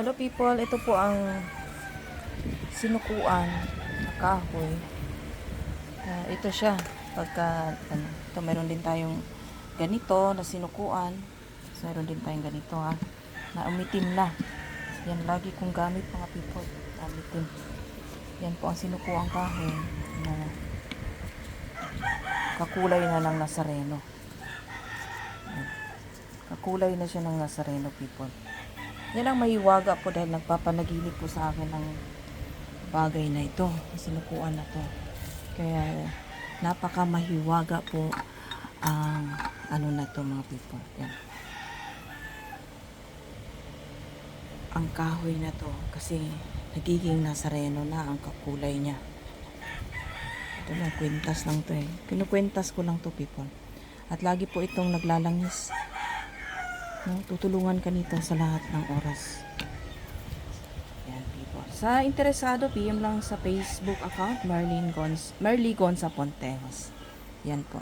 Hello people, ito po ang sinukuan na kahoy. Ah, ito siya. Pagka, ano, ito meron din tayong ganito na sinukuan. Tapos meron din tayong ganito ha. Na umitim na. Yan lagi kong gamit mga people. Umitim. Yan po ang sinukuang kahoy na kakulay na ng nasareno. Kakulay na siya ng nasareno people. Yan ang mahiwaga po dahil nagpapanaginip po sa akin ng bagay na ito. Sinukuan na to. Kaya napaka mahiwaga po ang ano na to mga people. Yan. Ang kahoy na to kasi nagiging nasareno na ang kakulay niya. Ito lang, kwintas lang to eh. Kinukwentas ko lang to people. At lagi po itong naglalangis. No, tutulungan ka nito sa lahat ng oras. Yan, people. Sa interesado, PM lang sa Facebook account, Marlene Gons, Marley Gonza Ponteos. Yan po.